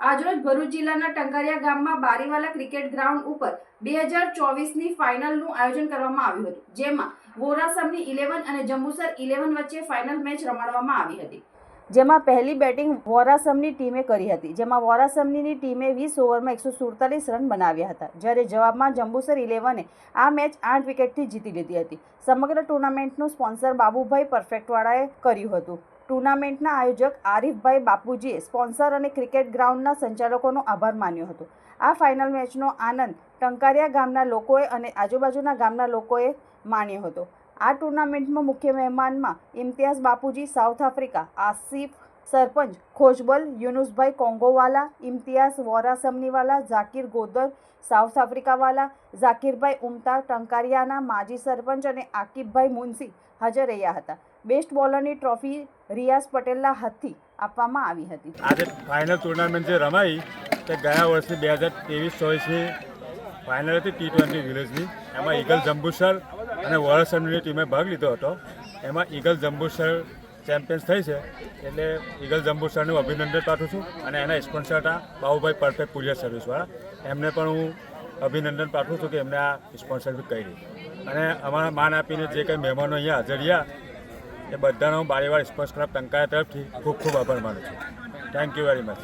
આજરોજ ભરૂચ જિલ્લાના ટંકારિયા ગામમાં બારીવાલા ક્રિકેટ ગ્રાઉન્ડ ઉપર બે હજાર ચોવીસની ફાઇનલનું આયોજન કરવામાં આવ્યું હતું, જેમાં વોરાસમની ઇલેવન અને જંબુસર ઇલેવન વચ્ચે ફાઇનલ મેચ રમાડવામાં આવી હતી. જેમાં પહેલી બેટિંગ વોરાસમની ટીમે કરી હતી, જેમાં વોરાસમની ટીમે વીસ ઓવરમાં એકસો સુડતાલીસ રન બનાવ્યા હતા. જ્યારે જવાબમાં જંબુસર ઇલેવને આ મેચ આઠ વિકેટથી જીતી લીધી હતી. સમગ્ર ટુર્નામેન્ટનું સ્પોન્સર બાબુભાઈ પરફેક્ટવાળાએ કર્યું હતું. ટુર્નામેન્ટના આયોજક આરીફભાઈ બાપુજીએ સ્પોન્સર અને ક્રિકેટ ગ્રાઉન્ડના સંચાલકોનો આભાર માન્યો હતો. આ ફાઇનલ મેચનો આનંદ ટંકારિયા ગામના લોકોએ અને આજુબાજુના ગામના લોકોએ માણ્યો હતો. આ ટુર્નામેન્ટમાં મુખ્ય મહેમાનમાં Imtiyaz Bapuji, South Africa, Asif sarpanch, Khojbal, Yunusbhai Kongowala, Imtiyaz Vora Samniwala Zakir Godar, South આફ્રિકાવાલા, Zakirbhai Umta ટંકારિયાના માજી સરપંચ અને આકીબભાઈ મુનસી હાજર રહ્યા હતા. બેસ્ટ બોલરની ટ્રોફી રિયાઝ પટેલના હાથથી આપવામાં આવી હતી. આજે ફાઇનલ ટુર્નામેન્ટ જે રમાઈ તે ગયા વર્ષે બે હજાર ત્રેવીસ ચોવીસની ફાઇનલ હતી ટી ટ્વેન્ટી વિલેજની. એમાં ઈગલ જંબુસર અને વોરસનની ટીમે ભાગ લીધો હતો. એમાં ઈગલ જંબુસર ચેમ્પિયન્સ થઈ છે. એટલે ઈગલ જંબુસરનું અભિનંદન પાઠવું છું અને એના સ્પોન્સર હતા બાહુભાઈ પરફેક્ટ કુરિયર સર્વિસવાળા એમને પણ હું અભિનંદન પાઠવું છું કે એમને આ સ્પોન્સરશીપ કરી. અને અમારા માન આપીને જે કંઈ મહેમાનો અહીંયા હાજર રહ્યા એ બધાનો હું બારીવાર સ્પોર્ટ્સ ક્લબ ટંકાયા તરફથી ખૂબ ખૂબ આભાર માનું છું. Thank you very much